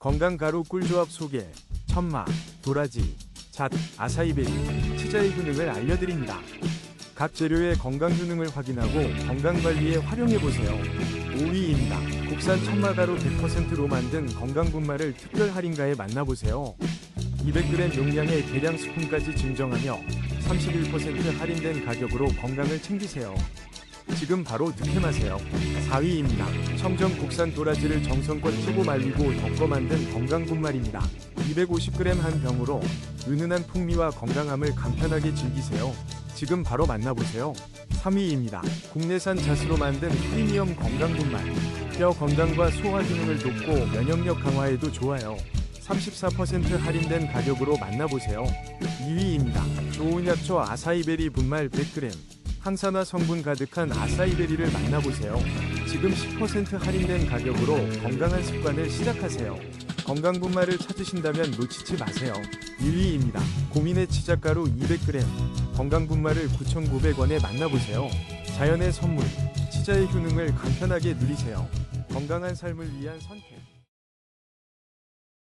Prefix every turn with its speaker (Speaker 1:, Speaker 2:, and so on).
Speaker 1: 건강 가루 꿀조합 소개, 천마, 도라지, 잣, 아사이베리, 치자의 효능을 알려드립니다. 각 재료의 건강 효능을 확인하고 건강 관리에 활용해 보세요. 5위입니다. 국산 천마 가루 100%로 만든 건강 분말을 특별 할인가에 만나보세요. 200g 용량의 계량 스푼까지 증정하며 31% 할인된 가격으로 건강을 챙기세요. 지금 바로 득템하세요. 4위입니다. 청정 국산 도라지를 정성껏 찌고 말리고 덮어 만든 건강분말입니다. 250g 한 병으로 은은한 풍미와 건강함을 간편하게 즐기세요. 지금 바로 만나보세요. 3위입니다. 국내산 잣으로 만든 프리미엄 건강분말. 뼈 건강과 소화 기능을 돕고 면역력 강화에도 좋아요. 34% 할인된 가격으로 만나보세요. 2위입니다. 좋은 약초 아사이베리 분말 100g. 항산화 성분 가득한 아사이베리를 만나보세요. 지금 10% 할인된 가격으로 건강한 습관을 시작하세요. 건강 분말을 찾으신다면 놓치지 마세요. 1위입니다. 고민의 치자가루 200g. 건강 분말을 9,900원에 만나보세요. 자연의 선물, 치자의 효능을 간편하게 누리세요. 건강한 삶을 위한 선택.